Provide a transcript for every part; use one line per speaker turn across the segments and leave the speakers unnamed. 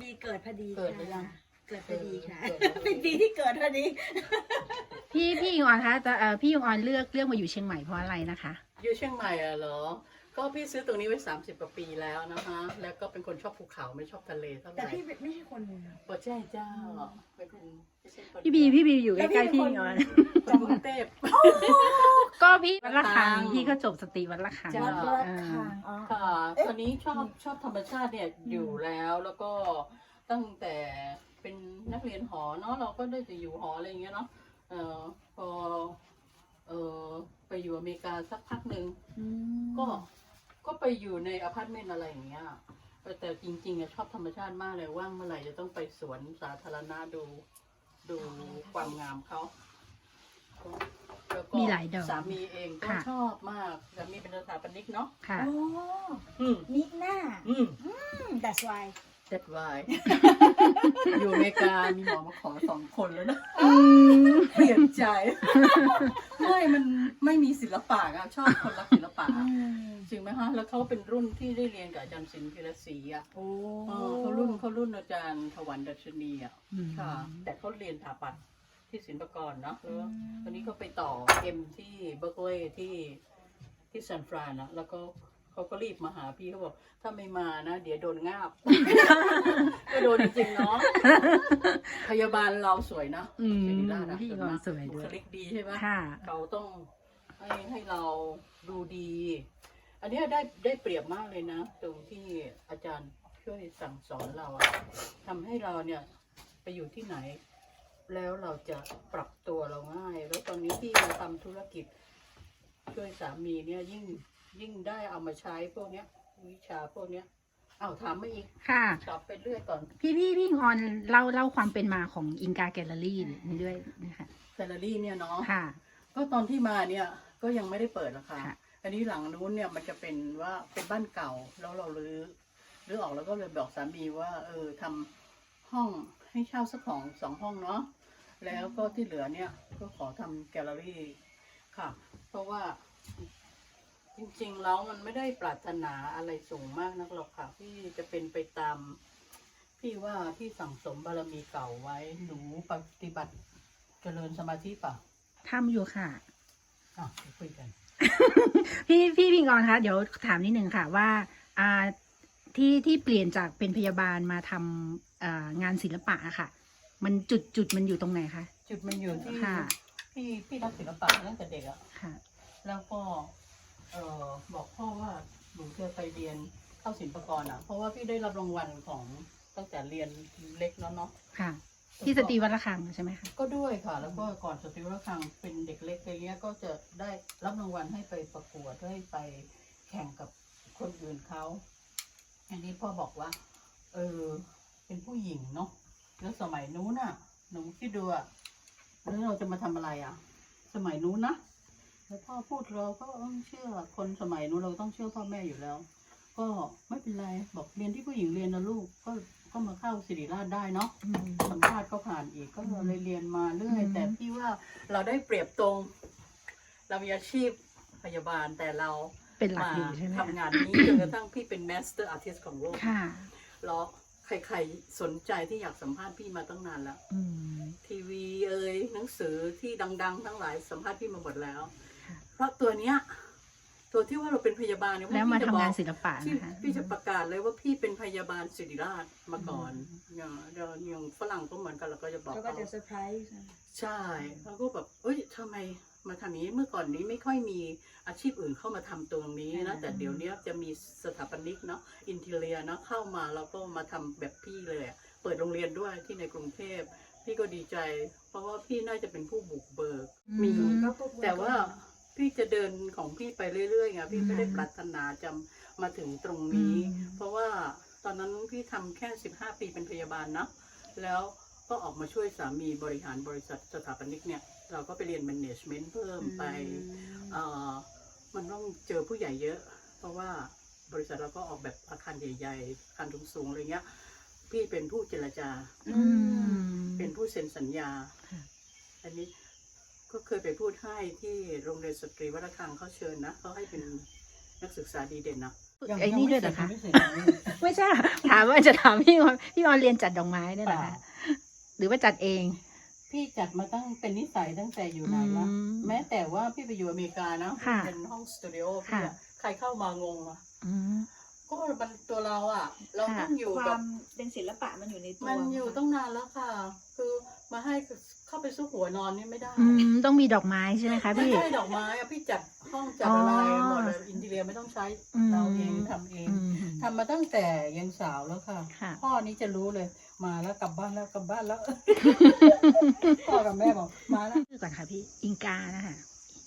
บีเกิดพอดี
เกิดหรือยัง
ค่ะเกิดพอดีค่ะ
เกิดแล้ว
เป็นปีที่เกิดพอดี
พี่พี่ยุงออนคะจะเอ่อพี่ยุงออนเลือกเลือกมาอยู่เชียงใหม่เพราะอะไรนะคะ
อยู่เชียงใหม่อะเหรอ ก็พี่ซื้อตรงนี้ไว้ 30กว่าปีแล้วนะคะ แล้วก็เป็นคนชอบภูเขาไม่ชอบทะเลเท่าไห
แต่
ร่
พี่ไม่ใช่คน
ปอแจ้เจ้าเป็นคนไม่ใช่คน
พี่บีพี่บีอยู่
แล้ว
ใกล้
พี่
ๆ
เป็น
พี่
คน
ยุงออน
คนกรุงเทพ
ก็พี่วัดละคัง
วัดละคัง
พี่ก็จบสตรีวัดละคัง
จ้ะ
วัดละคังอ๋อ
ค่ะตอนนี้ชอบชอบธรรมชาติเนี่ยอยู่แล้วแล้วก็ตั้งแต่เป็นนักเรียนหอเนาะเราก็ได้จะอยู่หออะไรอย่างเงี้ยเนาะเอ่อพอเอ่อไปอยู่อเมริกาสักพักหนึ่ง
อืม
ก็ ก็ไปอยู่ในอพาร์ตเมนต์อะไรอย่างเงี้ยเออแต่จริงๆอะชอบธรรมชาติมากเลยว่างเมื่อไหร่จะต้องไปสวนสาธารณะดู ดูความงามเขาแล้วก็
มีหลายดอก
สามีเองก็
ค่ะ
ชอบมากสามีเป็นสถาปนิกเนาะ
ค่ะ
อ๋อ
อืม
มิหน้า
อืม
อืม that's why
That's why อยู่อเมริกามีหมอมาขอสองคนแล้วนะเปลี่ยนใจไม่มันไม่มีศิลปะอะชอบคนรักศิลปะ
อืม
จริงไหมฮะแล้วเขาเป็นรุ่นที่ได้เรียนกับอาจารย์ศิลป์พิรศรีอะ
โอ้
เออเขารุ่นเขารุ่นอาจารย์ถวันดัชนีอะ
อืม
ค่ะ แต่เขาเรียนสถาปัตย์ที่ศิลปากรเนาะเออตอนนี้เขาไปต่อเอ็มที่เบอร์เกลย์ที่ที่ซานฟรานอะแล้วก็ เขาก็รีบมาหาพี่เขาบอก ถ้าไม่มานะเดี๋ยวโดนงาบ ก็โดนจริงๆเนาะพยาบาลเราสวยนะ
อืม
ศิริราชอะ
พี่ยุงออนสวยด้วย
บุคลิกดีใช่ไหม
ค่ะ
เราต้องให้ให้เราดูดี อันเนี้ยได้ได้เปรียบมากเลยนะ ตรงที่อาจารย์ช่วยสั่งสอนเราอะทำให้เราเนี่ยไปอยู่ที่ไหน แล้วเราจะปรับตัวเราง่าย แล้วตอนนี้ที่เราทำธุรกิจช่วยสามีเนี่ยยิ่ง ยิ่งได้เอามาใช้พวกเนี้ย วิชาพวกเนี้ยอ้าวถามมาอีก
ค่ะ
ตอบไปเรื่อยก่อน
พี่พี่พี่ยุงออนเล่าเล่าความเป็นมาของอิงกาแกลเลอรี่นี่ด้วยนะคะ
แซลลารี่เนี่ยเนาะ
ค่ะ
ก็ตอนที่มาเนี่ยก็ยังไม่ได้เปิดหรอกค่ะ
ค่ะ
อันนี้หลังนู้นเนี่ยมันจะเป็นว่าเป็นบ้านเก่าแล้วเรารื้อรื้อออกแล้วก็เลยบอกสามีว่า เออทำห้องให้เช่าสักของสองห้องเนาะแล้วก็ที่เหลือเนี่ยก็ขอทำแกลเลอรี่ค่ะ เพราะว่า จริงๆแล้วมันไม่ได้ปรารถนาอะไรสูงมากนักหรอกค่ะพี่จะเป็นไปตาม พี่ว่าพี่สั่งสมบารมีเก่าไว้ หนูปฏิบัติเจริญสมาธิเปล่ะ
ทำอยู่ค่ะ
อะเดี๋ยวคุยกัน
พี่พี่พิงออนคะเดี๋ยวถามนิดนึงค่ะว่าอ่าที่ที่เปลี่ยนจากเป็นพยาบาลมาทำอ่างานศิลปะอะค่ะ มันจุดจุดมันอยู่ตรงไหนคะ
จุดมันอยู่ที่
ค่ะ
พี่พี่รักศิลปะตั้งแต่เด็กอะ
ค่ะ
แล้วก็ เออบอกพ่อว่าหนูจะไปเรียนเข้าศิลปากรอะเพราะว่าพี่ได้รับรางวัลของตั้งแต่เรียนเล็กแล้วเนาะ
ค่ะ ที่สตรีวัดระฆังใช่ไหมคะ
ก็ด้วยค่ะ แล้วก็ก่อนสตรีวรคังเป็นเด็กเล็กอะไรเงี้ยก็จะได้รับรางวัลให้ไปประกวดให้ไปแข่งกับคนอื่นเขาอันนี้พ่อบอกว่า เออ เป็นผู้หญิงเนาะแล้วสมัยนู้นน่ะหนูคิดดูอะแล้วเราจะมาทำอะไรอะสมัยนู้นนะ แล้วพ่อพูดเราก็เออเชื่อคนสมัยนู้นเราต้องเชื่อพ่อแม่อยู่แล้ว ก็ไม่เป็นไรบอกเรียนที่ผู้หญิงเรียนนะลูกก็ก็มาเข้าศิริราชได้เนาะสัมภาษณ์ก็ผ่านอีกก็เลยเรียนมาเรื่อย
อืม
แต่พี่ว่าเราได้เปรียบตรง เรามีอาชีพพยาบาลแต่เรา
เป็นหลัก
มา
อยู่ใช่ไหม
ทำงานนี้จนกระทั่งพี่เป็น master artist ของโลก
ค่ะ
แล้วใครๆสนใจที่อยากสัมภาษณ์พี่มาตั้งนานแล้ว
อืม
ทีวีเอ่ยหนังสือที่ดัง ๆ ทั้งหลายสัมภาษณ์พี่มาหมดแล้ว
ค่ะ
เพราะตัวเนี้ยตัวที่ว่าเราเป็นพยาบาลเนี่ย
แล้วมา
พี่
ทำ
จะบ
งา
อนก
ศิลปะ
ที่
นะคะ
พี่จะประกาศเลยว่าพี่เป็นพยาบาลศิริราชมาก่อนอย่างอย่างอย่างฝรั่งก็เหมือนกันเราก็จะบอก
แล้วก็
เขา
จะเซอร์ไพรส์
ใช่แล้วก็แบบเอ้ยทำไมมาทำอย่างนี้เมื่อก่อนนี้ไม่ค่อยมีอาชีพอื่นเข้ามาทำตรงนี้นะแต่เดี๋ยวนี้จะมีสถาปนิกเนาะอินเทเลียเนาะเข้ามาแล้วก็มาทำแบบพี่เลยอะเปิดโรงเรียนด้วยที่ในกรุงเทพพี่ก็ดีใจ เพราะว่าพี่น่าจะเป็นผู้บุกเบิกมี
ก็พวก
แต่ว่า พี่จะเดินของพี่ไปเรื่อยๆไงพี่ไม่ได้ปรารถนาจะมาถึงตรงนี้
อืม
เพราะว่าตอนนั้นพี่ทำแค่สิบห้าปีเป็นพยาบาลนะแล้วก็ออกมาช่วยสามีบริหารบริษัทสถาปนิกเนี่ย เราก็ไปเรียน management เพิ่มไปเอ่อมันต้องเจอผู้ใหญ่เยอะ เพราะว่าบริษัทเราก็ออกแบบอาคารใหญ่ๆอาคารสูงๆอะไรเงี้ย พี่เป็นผู้เจรจา
อืม
เป็นผู้เซ็นสัญญา
ค่ะ
อันนี้ ก็เคยไปพูดให้ที่โรงเรียนสตรีวัฒนคังเขาเชิญนะเขาให้เป็นนักศึกษาดีเด่นนะยัง
ไอ้นี่ด้วยเหรอคะ
ยังไม่เสร็จยังไม่เสร็จ
ไม่ใช่ค่ะถามว่าจะถามพี่ออนพี่ออนเรียนจัดดอกไม้ได้วยเหรอ
เปล่า
คะหรือว่าจัดเอง
พี่จัดมาตั้งเป็นนิสัยตั้งแต่อยู่ไหนละ
อืม
แม้แต่ว่าพี่ไปอยู่อเมริกานะ
ค่ะ
เป็นห้องสตูดิโอพี่
ค่ะ
อะใครเข้ามางงอะ
อืม
ก็มันตัวเราอะเรา
ค่ะ
ต้องอยู่
ค
กั
วา
บ
มเป็นศิลปะมันอยู่ในตัว
มันอยู่ต้องนานแล้วค่ะ คือมาให้ เข้าไปซุกหัวนอนนี่ไม่ได้
อืมต้องมีดอกไม้ใช่ไหมคะ
ไม่
พี่
ใช่ดอกไม้อะพี่จัดห้องจัดอะไร
อ๋อ
หมดเลยอินทีเรียไม่ต้องใช้
อืม
เราเองทำเอง
อืม
ทำมาตั้งแต่ยังสาวแล้วค่ะ
ค่ะ
พ่อนี้จะรู้เลย มาแล้วกลับบ้านแล้วกลับบ้านแล้ว พ่อกับแม่บอกมาแล้ว
ชื่อก่อนค่ะพี่ อิงกานะคะ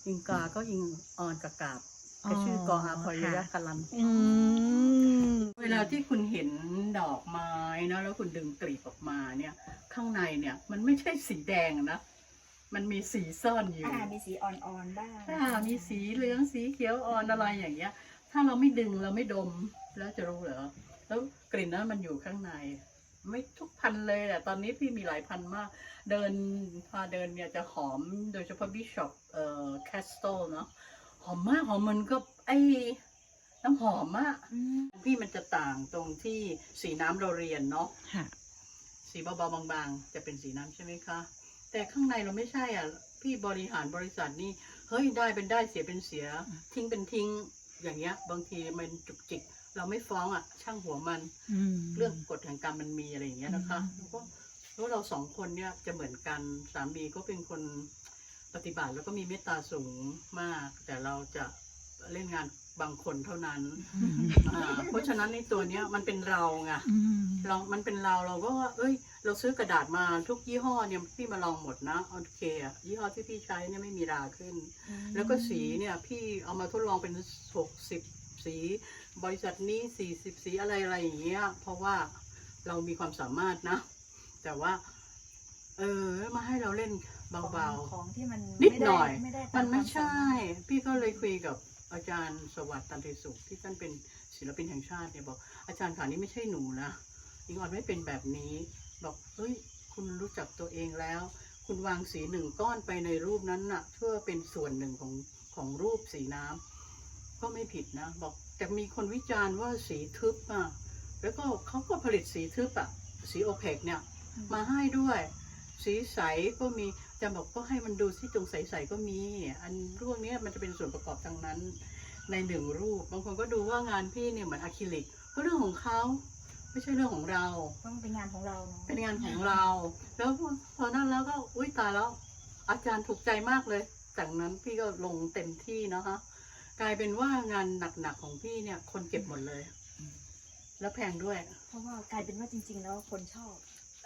อิงกาก็อิงออนกับกาบก็ชื่อกออาพริยะ
ค่ะ
คลัน
อืม
เวลาที่คุณเห็นดอกไม้นะแล้วคุณดึงกลีบออกมาเนี่ย ข้างในเนี่ยมันไม่ใช่สีแดงนะ มันมีสีซ่อนอยู่
อ่ามีสีอ่อนๆบ้าง
ถ้ามีสีเหลืองสีเขียวอ่อนอะไรอย่างเงี้ย ถ้าเราไม่ดึงเราไม่ดมแล้วจะรู้เหรอแล้วกลิ่นนั้นมันอยู่ข้างใน ไม่ทุกพันเลยอะตอนนี้พี่มีหลายพันมาก เดินพาเดินเนี่ยจะหอมโดยเฉพาะบิชอปเอ่อแคสโตเนาะหอมมากหอมเหมันก็ไอ้ น้ำหอมอะ
อืม
พี่มันจะต่างตรงที่สีน้ำเราเรียนเนาะ
ค่ะ
สีเบาๆบางๆ จะเป็นสีน้ำใช่ไหมคะ แต่ข้างในเราไม่ใช่อะ พี่บริหารบริษัทนี่เฮ้ยได้เป็นได้เสียเป็นเสีย ทิ้งเป็นทิ้งอย่างเงี้ย บางทีมันจุกจิก เราไม่ฟ้องอะ ช่างหัวมัน
อืม
เรื่องกฎแห่งกรรมมันมีอะไรอย่างเงี้ยนะคะ
อืม
แล้วก็แล้วเราสองคนเนี่ยจะเหมือนกันสามีก็เป็นคนปฏิบัติแล้วก็มีเมตตาสูงมาก แต่เราจะเล่นงาน บางคนเท่านั้น
อืม
อ่าเพราะฉะนั้นในตัวเนี้ยมันเป็นเราไง
อืม
เรา มันเป็นเราเราก็ว่าเอ้ย เราซื้อกระดาษมาทุกยี่ห้อเนี่ยพี่มาลองหมดนะโอเคอะยี่ห้อที่พี่ใช้เนี่ยไม่มีราขึ้น แล้วก็สีเนี่ยพี่เอามาทดลองเป็นหกสิบสี บริษัทนี้สี่สิบสีอะไรอะไรอย่างเงี้ย เพราะว่าเรามีความสามารถนะ แต่ว่า เออมาให้เราเล่นเบา
ของที่มัน
นิดหน่อย
ไม่ได้
ๆมันไม่
ตาควา
ใช่
สามารถ
พี่ก็เลยคุยกับ อาจารย์สวัสดิ์ตันติสุขที่ท่านเป็นศิลปินแห่งชาติเนี่ยบอก อาจารย์ขานี่ไม่ใช่หนูนะอิงออนไม่เป็นแบบนี้ บอกเฮ้ยคุณรู้จักตัวเองแล้ว คุณวางสีหนึ่งก้อนไปในรูปนั้นน่ะ เพื่อเป็นส่วนหนึ่งของของรูปสีน้ำก็ไม่ผิดนะ บอกแต่มีคนวิจารณ์ว่าสีทึบอะแล้วก็เขาก็ผลิตสีทึบอะสีโอเพกเนี่ยมาให้ด้วย สีใสก็มีจะบอกก็ให้มันดูที่ตรงใสๆก็มี อันรูปเนี้ยมันจะเป็นส่วนประกอบทางนั้น ในหนึ่งรูป บางคนก็ดูว่างานพี่เนี่ยเหมือนอะคริลิกก็เรื่องของเขาไม่ใช่เรื่องของเรา
เพราะมันเป็นงานของเราเนาะ
เป็นงานของเรา แล้วพอนั้นแล้วก็อุ้ยตายแล้ว อาจารย์ถูกใจมากเลยจากนั้นพี่ก็ลงเต็มที่นะคะกลายเป็นว่างานหนักๆของพี่เนี่ย คนเก็บหมดเลย แล้วแพงด้วย
เพราะว่ากลายเป็นว่าจริง ๆ แล้วคนชอบ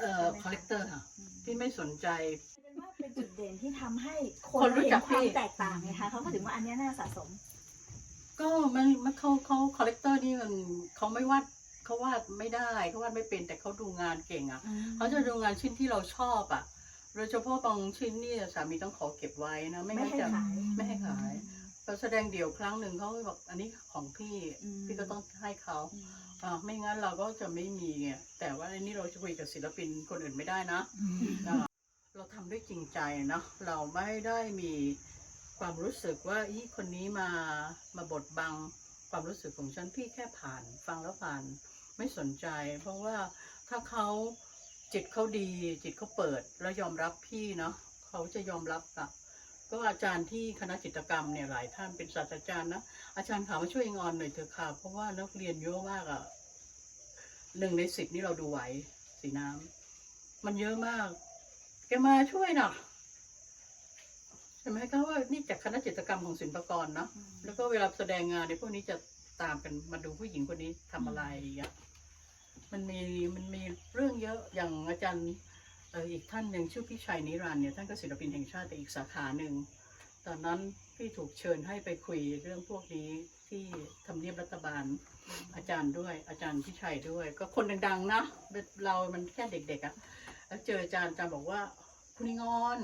เอ่อคอลเลกเตอร์ค่ะ
อืม
พี่ไม่สนใจ
เป็นว่าเป็นจุดเด่นที่ทำให้ค
คน
น
รู้
เห็
จั
น
ก
ความ
พี่
แตกต่างไงคะเขาก็ถึงว่าอันเนี้ยน่าสะสม
ก็มันมันเขาเขาคอลเลกเตอร์นี่มันเขาไม่วาดเขาวาดไม่ได้เขาวาดไม่เป็นแต่เขาดูงานเก่งอะเขาจะดูงานชิ้นที่เราชอบอะโดยเฉพาะบางชิ้นนี่สามีต้องขอเก็บไว้นะ ไม่
ไม่
งั้น
ให้
จะ
ขาย
ไม่ให้ขาย เขาแสดงเดี่ยวครั้งหนึ่งเขาก็บอกอันนี้ของพี่
อืม
พี่ก็ต้องให้เขา
อืม
อ่าไม่งั้นเราก็จะไม่มีไงแต่ว่าอันนี้เราจะคุยกับศิลปินคนอื่นไม่ได้นะ
อืม
อ่าเราทำด้วยจริงใจนะเราไม่ได้มีความรู้สึกว่าอีคนนี้มามาบดบังความรู้สึกของฉันพี่แค่ผ่านฟังแล้วผ่านไม่สนใจ เพราะว่าถ้าเขาจิตเขาดีจิตเขาเปิดแล้วยอมรับพี่เนาะเขาจะยอมรับอะ ก็อาจารย์ที่คณะจิตรกรรมเนี่ยหลายท่านเป็นศาสตราจารย์นะอาจารย์ขามาช่วยอิงออนหน่อยเถอะค่ะเพราะว่านักเรียนเยอะมากอะหนึ่งในสิบนี่เราดูไหวสีน้ำมันเยอะมากแกมาช่วยหน่อยใช่ไหมก็ว่านี่จากคณะจิตรกรรมของศิลปากรเนาะแล้วก็เวลาแสดงงานในยพวกนี้จะตามกันมาดูผู้หญิงคนนี้ทำอะไรอย่างเงี้ยมันมีมันมีเรื่องเยอะอย่างอาจารย์เอออีกท่านหนึ่งชื่อพี่ชัยนิรันเนี่ยท่านก็ศิลปินแห่งชาติแต่อีกสาขาหนึ่งตอนนั้นพี่ถูกเชิญให้ไปคุยเรื่องพวกนี้ที่ทำเนียบรัฐบาลอาจารย์ด้วยอาจารย์พี่ชัยด้วย ก็คนดังๆนะเรามันแค่เด็กๆอะ่ะแล้วเจออาจารย์อาจารย์บอกว่าคุณงอน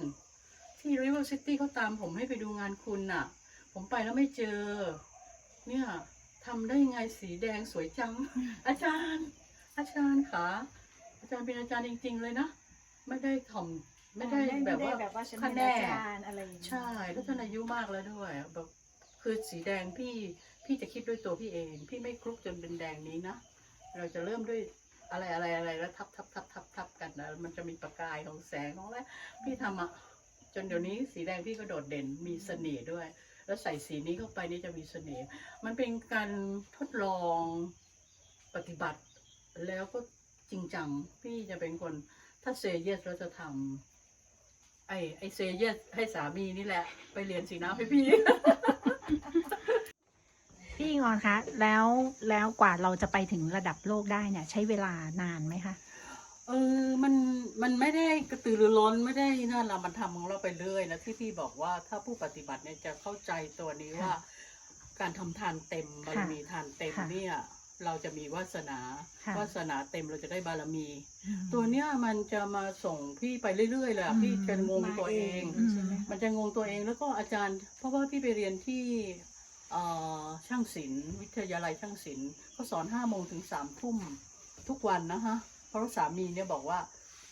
ที่ River City เขาตามผมให้ไปดูงานคุณน่ะ ผมไปแล้วไม่เจอ เนี่ยทำได้ยังไงสีแดงสวยจัง อาจารย์ อาจารย์คะอาจารย์เป็นอาจารย์จริง ๆ เลยนะ ไม่ได้ถ่อมไม่ได้แบบว่า
แบบว่าฉัน
คะ
เป็น
แน
อานจารย์อะไรอย่างเงี้ย
ใช่แล้วท่านอายุมากแล้วด้วยแบบคือคือสีแดงพี่พี่จะคิดด้วยตัวพี่เอง พี่ไม่คลุกจนเป็นแดงนี้นะเราจะเริ่มด้วยอะไรอะไรอะไรแล้วทับทับทับทับทับกันนะมันจะมีประกายของแสงของอะไรพี่ทำอะจนเดี๋ยวนี้สีแดงพี่ก็โดดเด่นมีเสน่ห์ด้วย แล้วใส่สีนี้เข้าไปนี่จะมีเสน่ห์มันเป็นการทดลองปฏิบัติ แล้วก็จริงจังพี่จะเป็นคน ถ้าเซเยสเราจะทำไอไอเซเยสให้สามีนี่แหละ ไปเรียนสีน้ำให้พี่
พี่อิงออนคะ แล้วแล้วกว่าเราจะไปถึงระดับโลกได้เนี่ย ใช้เวลานานไหมคะ
เออ มัน มันไม่ได้กระตือรือร้นไม่ได้นั่นเรามันทำของเราไปเรื่อยนะที่พี่บอกว่าถ้าผู้ปฏิบัติเนี่ยจะเข้าใจตัวนี้ว่า การทำทานเต็มบารมีทานเต็ม
ค่ะ
เนี่ย เราจะมีวาสนา
ค่ะ
วาสนาเต็มเราจะได้บารมี
อืม
ตัวเนี้ยมันจะมาส่งพี่ไปเรื่อยๆเลยอะ
อืม
พี่จะงงตัวเอง
อืม
ใช่ไหมคะ
มันจะงงตัวเองแล้วก็อาจารย์ เพราะว่าพี่ไปเรียนที่เอ่อช่างศิลป์วิทยาลัยช่างศิลป์เขาสอนห้าโมงถึงสามทุ่มทุกวันนะฮะเพราะว่าสามีเนี่ยบอกว่า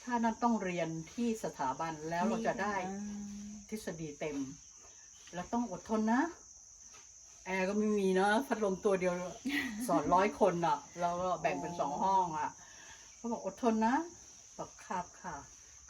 ถ้านั้นต้องเรียนที่สถาบันแล้วเราจะได้ ทฤษฎีเต็ม แล้วต้องอดทนนะ แอร์ก็ไม่มีนะพัดลมตัวเดียวสอนร้อยคนอะ แล้วก็แบ่งเป็นสองห้องอะเขาบอกอดทนนะบอกครับค่ะ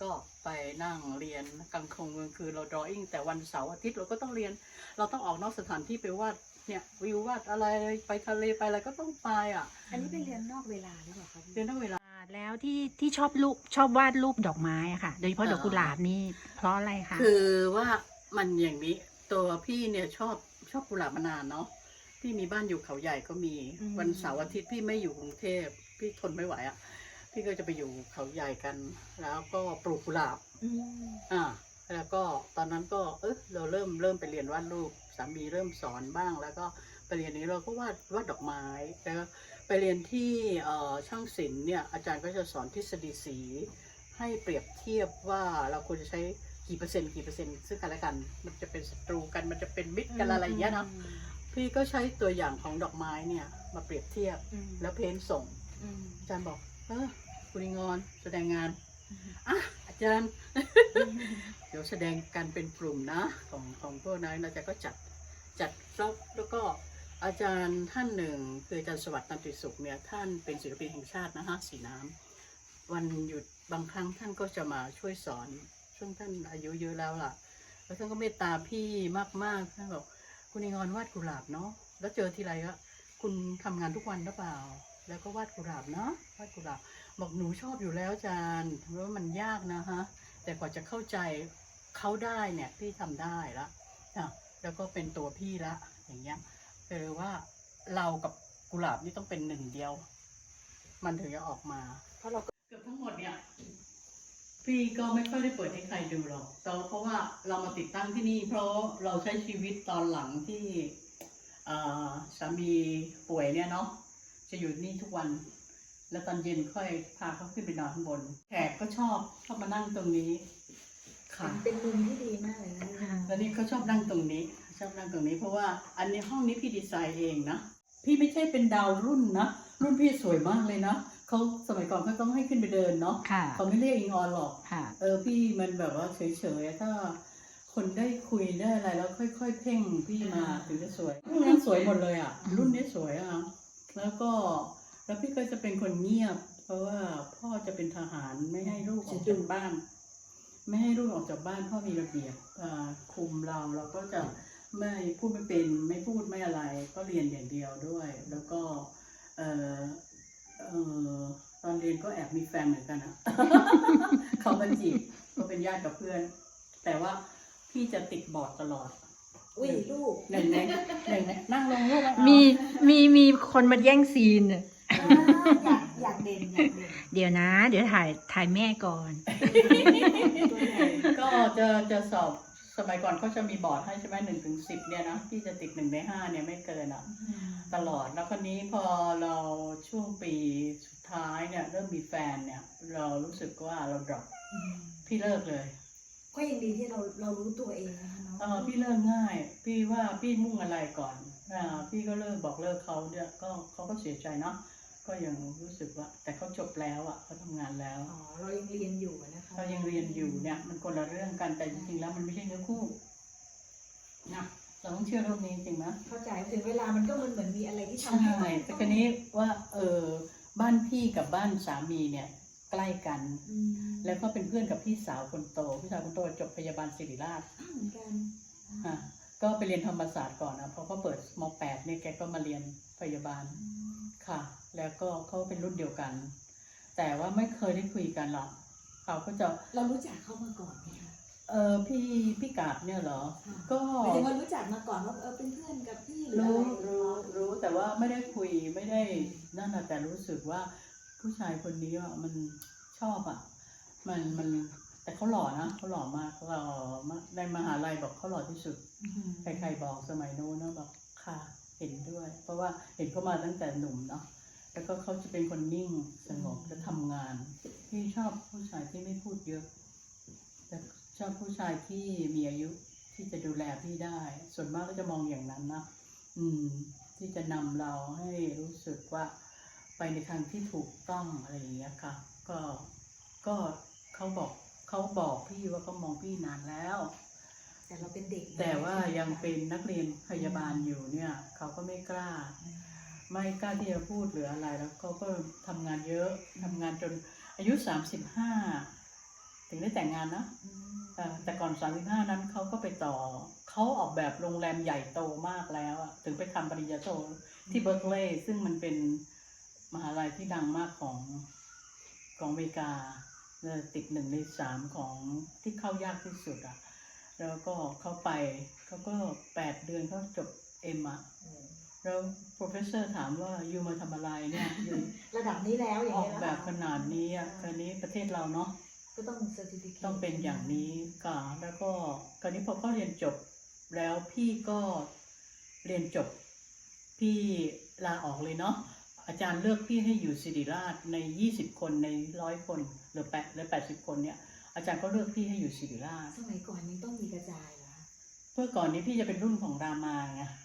ก็ไปนั่งเรียนกลางคงกลางคืนเรา drawing แต่วันเสาร์อาทิตย์เราก็ต้องเรียน เราต้องออกนอกสถานที่ไปวาดเนี่ยวิววาดอะไรไปทะเลไปอะไรก็ต้องไปอะ
อันนี้เป็นเรียนนอกเวลาหรือเปล่าคะพี่
เรียนทั้งเวลา
อ่าแล้วที่ที่ชอบรูปชอบวาดรูปดอกไม้อะค่ะ โดยเฉพาะ
อ่า
ดอกกุหลาบนี่เพราะอะไรคะ
คือว่ามันอย่างนี้ตัวพี่เนี่ยชอบช อบกุหลาบมานานเนาะพี่มีบ้านอยู่เขาใหญ่ก็มีวันเสาร์อาทิตย์พี่ไม่อยู่กรุงเทพพี่ทนไม่ไหวอะ่ะ พี่ก็จะไปอยู่เขาใหญ่กัน แล้วก็ปลูกกุหลาบ
อืม
อ่าแล้วก็ตอนนั้นก็เออเราเริ่มเริ่มไปเรียนวาดรูปสามีเริ่มสอนบ้าง แล้วก็ไปเรียนนี้เราก็วาดวาดดอกไม้แล้วไปเรียนที่เอ่อช่างศิลป์เนี่ยอาจารย์ก็จะสอนทฤษฎีสี ให้เปรียบเทียบว่าเราควรจะใช้ กี่เปอร์เซ็นต์กี่เปอร์เซ็นต์ซึ่งกันและกัน มันจะเป็นศัตรูกันมันจะเป็นมิตรกันอะไรอย่างเงี้ยเนาะพี่ก็ใช้ตัวอย่างของดอกไม้เนี่ย มาเปรียบเทียบ
อืม
แล้วเพ้นส่ง
อืม
อาจารย์บอก เออคุณอิงอนแสดงงานอะอาจารย์ เดี๋ยวแสดงกันเป็นกลุ่มนะ ของของพวกนั้นอาจารย์ก็จัดจัดแล้วแล้วก็อาจารย์ท่านหนึ่งคืออาจารย์สวัสดิ์ตันติสุขเนี่ยท่านเป็นศิลปินแห่งชาตินะฮะสีน้ำวันหยุดบางครั้งท่านก็จะมาช่วยสอน ซึ่งท่านอายุเยอะแล้วล่ะ แล้วท่านก็เมตตาพี่มากๆท่านบอกคุณอิงอนวาดกุหลาบเนาะแล้วเจอทีไรก็คุณทำงานทุกวันหรือเปล่า แล้วก็วาดกุหลาบเนาะวาดกุหลาบ บอกหนูชอบอยู่แล้วอาจารย์เพราะว่ามันยากนะฮะแต่กว่าจะเข้าใจเขาได้เนี่ยพี่ทำได้ละอะแล้วก็เป็นตัวพี่ละ อย่างเงี้ยแปลว่าเรากับกุหลาบนี่ต้องเป็นหนึ่งเดียว มันถึงจะออกมา
เพราะเราก็
เกือบทั้งหมดเนี่ย พี่ก็ไม่ค่อยได้เปิดให้ใครดูหรอกแต่เพราะว่าเรามาติดตั้งที่นี่ เพราะเราใช้ชีวิตตอนหลังที่เอ่อสามีป่วยเนี่ยเนาะจะอยู่นี่ทุกวัน แล้วตอนเย็นค่อยพาเขาขึ้นไปนอนข้างบน แขกก็ชอบชอบมานั่งตรงนี้ ค่ะ
เป็นมุมที่ดีมากเลยนะ
ค่ะ
แล้วนี่เขาชอบนั่งตรงนี้ ชอบนั่งตรงนี้ เพราะว่าอันนี้ห้องนี้พี่ดีไซน์เองนะ พี่ไม่ใช่เป็นดาวรุ่นนะ รุ่นพี่สวยมากเลยนะ เขาสมัยก่อนเขาต้องให้ขึ้นไปเดินเนาะ
ค่ะ
เขาไม่เรียกอิงออนหรอก
ค่ะ
เออพี่มันแบบว่าเฉยๆถ้าคนได้คุยได้อะไรแล้วค่อย ๆ เพ่งพี่มาถึงจะสวยรุ่นนั้นสวยหมดเลยอะ
อืม
รุ่นนี้สวยอะแล้วก็แล้วพี่ก็จะเป็นคนเงียบ เพราะว่าพ่อจะเป็นทหารไม่ให้ลูกออกจากบ้าน ไม่ให้ลูกออกจากบ้านพ่อมีระเบียบอ่าคุมเราเราก็จะไม่พูดไม่เป็นไม่พูดไม่อะไร ก็เรียนอย่างเดียวด้วย แล้วก็ เออเออตอนเรียนก็แอบมีแฟนเหมือนกันอะเขาบันจีบก็เป็นญาติกับเพื่อน แต่ว่าพี่จะติดบอร์ดตลอด
อุ้ยลูก
หนึ่งในหนึ่งในนั่งลงลูกแล้วเอา
มีมีมีคนมาแย่งซีน
อ่าอยากอยากเด่นอยากเด่น
เดี๋ยวนะ เดี๋ยวถ่ายถ่ายแม่ก่อน
ตัวใหญ่
ก็จะจะสอบ สมัยก่อนเขาจะมีบอร์ดให้ใช่ไหมหนึ่งถึงสิบเนี่ยนะพี่จะติดหนึ่งในห้าเนี่ยไม่เกินอะ ตลอดแล้วคนนี้พอเราช่วงปีสุดท้ายเนี่ย เริ่มมีแฟนเนี่ย เรารู้สึกว่าเราดรอปพี่เลิกเลย
ก็ยังดีที่เราเรารู้ตัวเองนะคะเนาะ
เออพี่เลิกง่าย พี่ว่าพี่มุ่งอะไรก่อนอ่าพี่ก็เลิกบอกเลิกเขาเนี่ยก็เขาก็เสียใจเนาะ ก็ยังรู้สึกว่า แต่เขาจบแล้วอะเขาทำงานแล้ว
อ๋อเรายังเรียนอยู่อะนะคะ
เรายังเรียนอยู่เนี่ย มันคนละเรื่องกันแต่จริงๆแล้วมันไม่ใช่เนื้อคู่นะจเราต้องเชื่อเรื่องนี้จริงไหม
เข้าใจถึงเวลามันก็มันเหมือนมีอะไรที่ทำ
ใช่
ให้
แต่ทีนี้ว่า เออบ้านพี่กับบ้านสามีเนี่ย ใกล้กัน
อืม
แล้วก็เป็นเพื่อนกับพี่สาวคนโตพี่สาวคนโตจบพยาบาลศิริราช
อ้าวเหมือนกัน
อะก็ไปเรียนธรรมศาสตร์ก่อนนะพอเขาเปิดม .8 เนี่ยแกก็มาเรียนพยาบาล
อืม
ค่ะ แล้วก็เขาเป็นรุ่นเดียวกัน แต่ว่าไม่เคยได้คุยกันหรอกเขาก็จะ
เรารู้จักเขามาก่อนไหมคะ
เออพี่พี่กาบเนี่ยเหรอ ก็
หมายถึงว่ารู้จักมาก่อนว่าเออเป็นเพื่อนกับพี่หรือ
รู้
อะไร
รู้รู้แต่ว่าไม่ได้คุยไม่ได้นั่นนะแต่รู้สึกว่าผู้ชายคนนี้อะมันชอบอะ มันมันแต่เขาหล่อนะเขาหล่อมากเขาหล่อมากในมหาลัยบอกเขาหล่อที่สุด
อืม
ใครๆบอกสมัยโน้นนะบอกค่ะเห็นด้วย เพราะว่าเห็นเขามาตั้งแต่หนุ่มเนาะ แล้วก็เขาจะเป็นคนนิ่งสงบและทำงาน พี่ชอบผู้ชายที่ไม่พูดเยอะ แต่ชอบผู้ชายที่มีอายุที่จะดูแลพี่ได้ ส่วนมากก็จะมองอย่างนั้นนะอืม ที่จะนำเราให้รู้สึกว่า ไปในทางที่ถูกต้องอะไรอย่างเงี้ยค่ะ ก็ก็เขาบอกเขาบอกพี่ว่าเขามองพี่นานแล้ว
แต่เราเป็นเด็ก
แต่ว่ายังเป็นนักเรียนพยาบาลอยู่เนี่ยเขาก็ไม่กล้า
อืม
ไม่กล้าที่จะพูดหรืออะไรแล้วเขาก็ทำงานเยอะทำงานจนอายุสามสิบห้าถึงได้แต่งงานนะ
อืม
เอ่อแต่ก่อนสามสิบห้านั้นเขาก็ไปต่อเขาออกแบบโรงแรมใหญ่โตมากแล้วอะถึงไปทำปริญญาโทที่เบิร์กเลย์ซึ่งมันเป็นมหาลัยที่ดังมากของของอเมริกาเออติดหนึ่งในสามของที่เข้ายากที่สุดอะแล้วก็เขาไปเขาก็แปดเดือนเขาจบเอ็มอะ
โอ้
แล้ว professor ถามว่ายูมาทำอะไรเนี่ยยู
ระดับนี้แล้วอย่าง
ออก
เงี้ย
แบบขนาดนี้อะคราวนี้ประเทศเราเนาะ
ก็ต้องเซอร์ติฟิเค
ต้องเป็นอย่างนี้ก่อนแล้วก็คราวนี้พอเขาเรียนจบแล้วพี่ก็เรียนจบ พี่ลาออกเลยเนาะอาจารย์เลือกพี่ให้อยู่ศิริราชในยี่สิบคนในร้อยคนหรือแปดหรือแปดสิบคนเนี่ย อาจารย์ก็เลือกพี่ให้อยู่ศิริราช
สมัยก่อนนี้ต้องมีกระจายเหรอคะ
เมื่อก่อนนี้พี่จะเป็นรุ่นของรามาไง
อ๋อ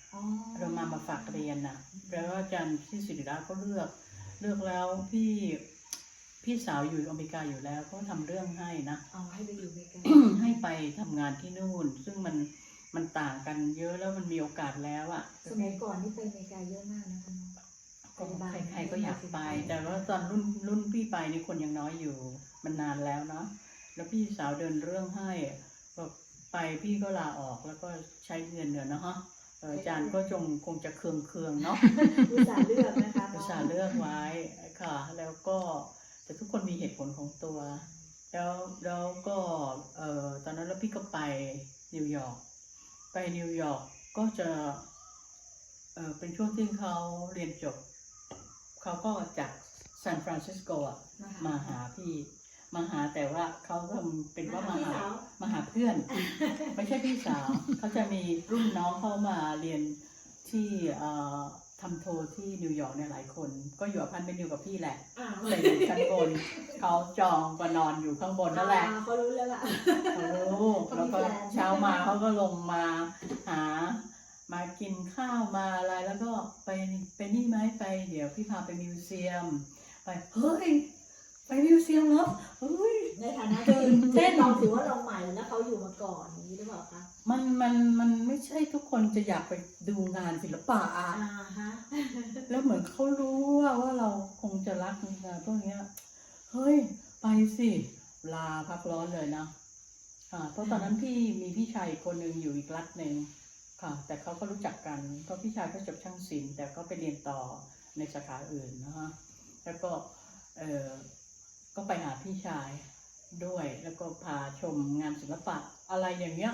เรามามาฝากเรียนน่ะแล้วอาจารย์ที่ศิริราชก็เลือก เลือกแล้วพี่พี่สาวอยู่อเมริกาอยู่แล้วก็ทำเรื่องให้นะ
เอาให้ไปอยู่ด้วยกัน
ให้ไปทำงานที่นู่น ซึ่งมันมันต่างกันเยอะแล้วมันมีโอกาสแล้วอะ
สมัยก่อนนี่ไปอเมริกาเยอะมากนะคะน้อง
ก็ใครๆก็อยากไป แต่ว่าตอนรุ่นรุ่นพี่ไปนี่คนยังน้อยอยู่มันนานแล้วเนาะแล้วพี่สาวเดินเรื่องให้บอกไปพี่ก็ลาออกแล้วก็ใช้เงินเดือนนะฮะเอออาจารย์ก็จงคงจะเคืองเคืองๆเนาะ
อุตส่าห์เลือกนะคะน้
อุ
อง
ตส่าห์เลือกไว้ค่ะ แล้วก็แต่ทุกคนมีเหตุผลของตัว แล้วแล้วก็เอ่อตอนนั้นแล้วพี่ก็ไปนิวยอร์กไปนิวยอร์กก็จะเอ่อเป็นช่วงที่เขาเรียนจบ เขาก็จากซานฟรานซิสโกอะ
นะคะ
มาหาพี่ มาหาแต่ว่าเขาทำเป็นว่ามา
พี่
หา
สาว
มาหาเพื่อน ไม่ใช่พี่สาวเขาจะมีรุ่นน้องเขามาเรียนที่เอ่อทำโทที่นิวยอร์กเนี่ยหลายคน ก็อยู่อพาร์ตเมนต์เดียวกับพี่แหละ
อ้าว
แต่อยู่ชั้นบนเขาจองก็นอนอยู่ข้างบนนั่นแหละ
อ่าเขารู้แล้วล่ะ
เขารู้แล้วก็เช้ามาเขาก็ลงมาหามากินข้าวมาอะไรแล้วก็ไปไปนี่ไหมไปเดี๋ยวพี่พาไปมิวเซียม ไปเฮ้ย ไปมิวเซียมแล้วเฮ้ย
ในฐานะคือเช่นเราถือว่าเราใหม่แล้วเขาอยู่มาก่อนอย่างนี้หรือเปล่าคะ
มันมันมันไม่ใช่ทุกคนจะอยากไปดูงานศิลปะอะ
อ่าฮะ
แล้วเหมือนเขารู้ว่าว่าเราคงจะรักงานพวกเนี้ยเฮ้ย ไปสิลาพักร้อนเลยนะอ่าเพราะตอนนั้นพี่มีพี่ชายอีกคนหนึ่งอยู่อีกรัฐหนึ่งค่ะ แต่เขาก็รู้จักกันก็พี่ชายก็จบช่างศิลป์แต่ก็ไปเรียนต่อในสาขาอื่นนะฮะแล้วก็เออ ก็ไปหาพี่ชายด้วย แล้วก็พาชมงานศิลปะอะไรอย่างเงี้ย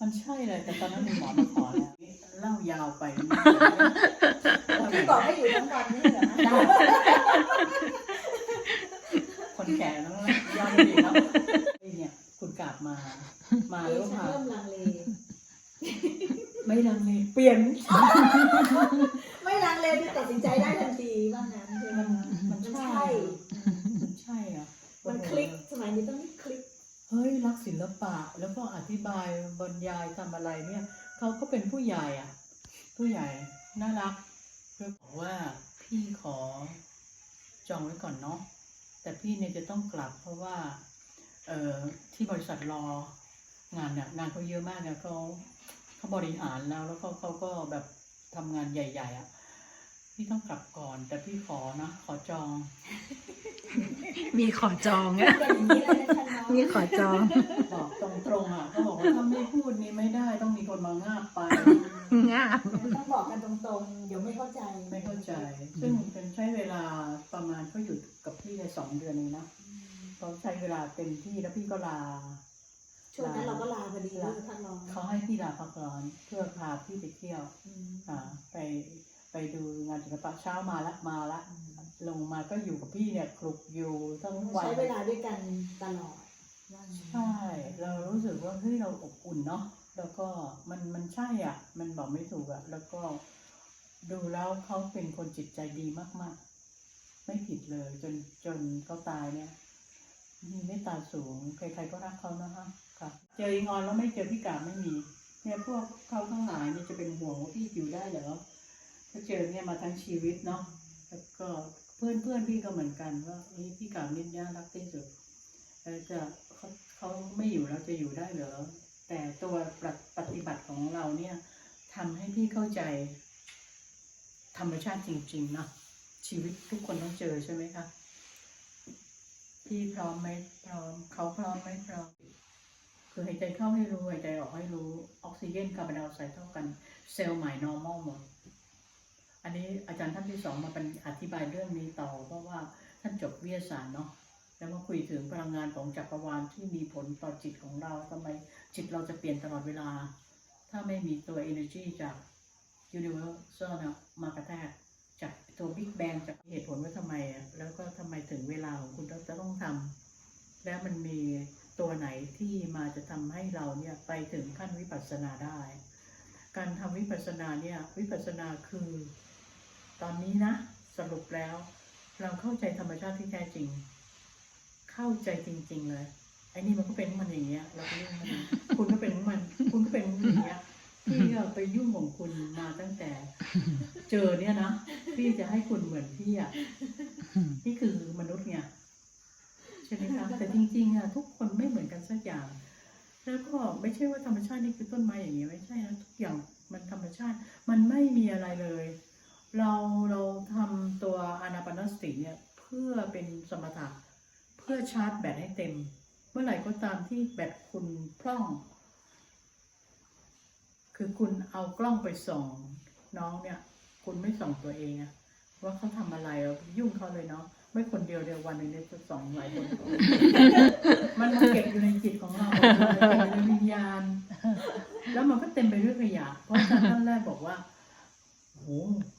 มันใช่เลย แต่ตอนนั้นมีหมอมาขอแล้วเล่ายาวไป
พี่บอกให้อยู่ทั้งวันนี่เหรอค
นแก่แล้วยอดดีครับนี่เนี่ย คุณกลับมา มาแล้ว
ฉัน
พา
เริ่มลังเล
ไม่ลังเลเปลี่ยน
ไม่ลังเลที่ตัดสินใจได้ทันทีว่างั้นใช่ไหม
มัน
คะ
มัน
มัน
ใช่
ใช่
มันใช่อะ
มันคลิกสมัยนี้ต้องคลิก
เฮ้ยรักศิลปะแล้วก็อธิบายบรรยายทำอะไรเนี่ยเขาก็เป็นผู้ใหญ่อะ ผู้ใหญ่น่ารักเพื่อบอกว่าพี่ขอจองไว้ก่อนเนาะแต่พี่เนี่ยจะต้องกลับเพราะว่าเอ่อที่บริษัทรองานเนี่ยงานเขาเยอะมากเนี่ยเขา เขาบริหารแล้วแล้วก็เขาก็แบบทำงานใหญ่ ๆ อะ พี่ต้องกลับก่อนแต่พี่ขอนะ ขอจอง
มีขอจอง
เป็น
อะ
อย่างนี้เลยนะคะน้อง
มีขอจอง
บอกตรงๆอะเขาบอกว่าถ้าไม่พูดนี้ไม่ได้ต้องมีคนมางาบไป
ง่าม
ต้องบอกกันตรงๆ เดี๋ยวไม่เข้าใจ
ไม่เข้าใจ ซึ่งเป็นใช้เวลาประมาณเขาหยุดกับพี่ได้สองเดือนเองนะเขาใช้เวลาเต็มที่แล้วพี่ก็ลา
ช่วงนั้นเราก็ลาพอดีแล้วท่านรอง
เขาให้พี่ลาพักร้อนเพื่อพาพี่ไปเที่ยว
อืม
อ่าไปไปดูงานศิลปะเช้ามาละมาละ ลงมาก็อยู่กับพี่เนี่ยคลุกอยู่ทั้งวัน
ใช้เวลาด้วยกันตลอดว่างั้น
ใช่ เรารู้สึกว่าเฮ้ยเราอบอุ่นเนาะแล้วก็มันมันใช่อะ มันบอกไม่ถูกอะ แล้วก็ดูแล้วเขาเป็นคนจิตใจดีมากๆ ไม่ผิดเลยจนจนเขาตายเนี่ย มีเมตตาสูงใครๆก็รักเขานะคะ ค่ะ เจออิงออนแล้วไม่เจอพี่กาไม่มี เนี่ยพวกเขาทั้งหลายเนี่ยจะเป็นห่วงว่าพี่อยู่ได้เหรอก็เจอเนี่ยมาทั้งชีวิตเนาะแล้วก็เพื่อนเพื่อนพี่ก็เหมือนกันว่าเฮ้ยพี่กาเนี่ยน่ารักที่สุดแล้วจะเขาเขาไม่อยู่แล้วจะอยู่ได้เหรอแต่ตัวปฏิปฏิบัติของเราเนี่ยทำให้พี่เข้าใจธรรมชาติจริงๆนาะชีวิตทุกคนต้องเจอใช่ไหมคะพี่พร้อมไหมพร้อมเขาพร้อมไหมพร้อม คือหายใจเข้าให้รู้หายใจออกให้รู้ออกซิเจนคาร์บอนไดออกไซด์เท่ากัน เซลล์ใหม่ normal หมดอันนี้อาจารย์ท่านที่สองมาเป็นอธิบายเรื่องนี้ต่อ เพราะว่าท่านจบวิทยาศาสตร์เนาะแล้วมาคุยถึงพลังงานของจักรวาลที่มีผลต่อจิตของเราทำไมจิตเราจะเปลี่ยนตลอดเวลา ถ้าไม่มีตัว energy จาก universal นะมากระแทกจากตัว Big Bang จากเหตุผลว่าทำไม แล้วก็ทำไมถึงเวลาของคุณจะต้องทำแล้วมันมี ตัวไหนที่มาจะทำให้เราเนี่ยไปถึงขั้นวิปัสสนาได้ การทำวิปัสสนาเนี่ยวิปัสสนาคือ ตอนนี้นะสรุปแล้ว เราเข้าใจธรรมชาติที่แท้จริง เข้าใจจริง ๆ เลยไอ้นี่มันก็เป็นมันอย่างเงี้ย เราก็ยุ่งมันคุณก็เป็นมัน คุณก็เป็นองมันอย่างเงี้ยพี่ก็ไปยุ่งของคุณมาตั้งแต่ เจอเนี่ยนะพี่จะให้คุณเหมือนพี่อะนี่คือมนุษย์ไงใช่ไหมคะแต่จริงๆอะทุกคนไม่เหมือนกันสักอย่าง แล้วก็ไม่ใช่ว่าธรรมชาตินี่คือต้นไม้อย่างนี้ไม่ใช่นะทุกอย่างมันธรรมชาติมันไม่มีอะไรเลย เราเราทำตัวอานาปานสติเนี่ยเพื่อเป็นสมถะเพื่อชาร์จแบตให้เต็ม เมื่อไหร่ก็ตามที่แบตคุณพร่อง คือคุณเอากล้องไปส่องน้องเนี่ย คุณไม่ส่องตัวเองอะว่าเขาทำอะไรยุ่งเขาเลยเนาะ ไม่คนเดียวเดียววันหนึงเนี่ยจะส่องหลายคน มันมันเก็บอยู่ในจิตของเราหมดเลยเก็บอยู่ในวิญญาณ แล้วมันก็เต็มไปด้วยขยะ เพราะอาจารย์ท่านแรกบอกว่าโอ้โห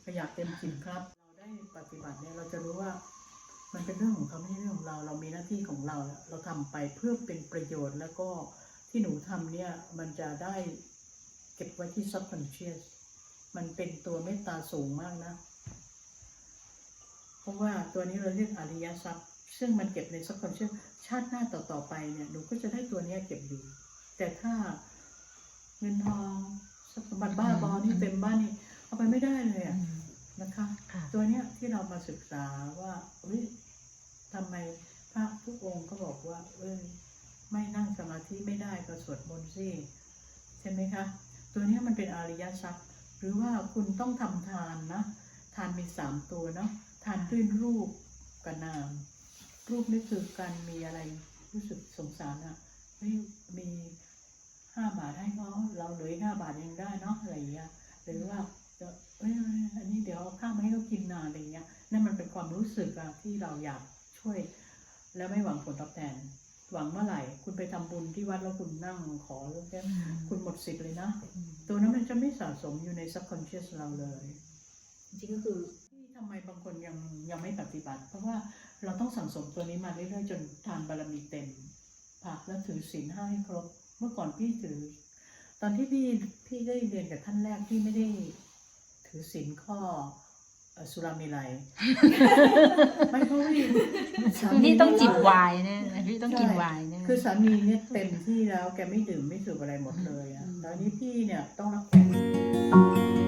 ขยะเต็มจิตครับ เราได้ปฏิบัติเนี่ยเราจะรู้ว่า มันเป็นเรื่องของเขาไม่ใช่เรื่องของเรา เรามีหน้าที่ของเรา เราทำไปเพื่อเป็นประโยชน์แล้วก็ที่หนูทำเนี่ยมันจะได้เก็บไว้ที่ subconscious มันเป็นตัวเมตตาสูงมากนะ เพราะว่าตัวนี้เราเรียกอริยทรัพย์ ซึ่งมันเก็บในสักคนเชื่อชาติหน้าต่อๆไปเนี่ยหนูก็จะได้ตัวนี้เก็บอยู่ แต่ถ้าเงินทองทรัพย์สมบัติบ้าบอนี่เต็มบ้านนี่เอาไปไม่ได้เลยอะนะคะ
ค่ะ
ตัวเนี้ยที่เรามาศึกษาว่าเฮ้ยทำไมพระทุกองค์ก็บอกว่า เอ้ยไม่นั่งสมาธิไม่ได้ก็สวดมนต์สิใช่ไหมคะ ตัวเนี้ยมันเป็นอริยทรัพย์ หรือว่าคุณต้องทำทานนะ ทานมีสามตัวเนาะทานด้วยรูปกับนาม รูปนี่คือการมีอะไรรู้สึกสงสารอะเฮ้ยมีห้าบาทให้เขาเราเหลืออีกห้าบาทยังได้เนาะอะไรอย่างเงี้ย หรือว่าจะเอ้ยอันนี้เดี๋ยวเอาข้าวมาให้เขากินนานอะไรเงี้ย นั่นมันเป็นความรู้สึกอะที่เราอยากช่วย แล้วไม่หวังผลตอบแทน หวังเมื่อไหร่ คุณไปทำบุญที่วัดแล้วคุณนั่ง ขอแล้วแค่คุณหมดสิทธิ์เลยนะ ตัวนั้นมันจะไม่สะสมอยู่ใน subconscious เราเลย
จริงๆก็คือ
ที่ทำไมบางคนยังยังไม่ปฏิบัติ เพราะว่าเราต้องสั่งสมตัวนี้มาเรื่อยๆจนทานบารมีเต็มผักแล้วถือศีลห้าให้ครบ เมื่อก่อนพี่ถือ ตอนที่พี่พี่ได้เรียนกับท่านแรกพี่ไม่ได้ถือศีลข้อเอ่อสุราเมลัยไม่เพราะว่าสามี
พี่ต้องจิบไวน์แน่พี่ต้องกินไวน์แน่
คือสามีเนี่ยเต็มที่แล้วแกไม่ดื่มไม่สูบอะไรหมดเลยอะแล้วนี่พี่เนี่ยต้องรับแขก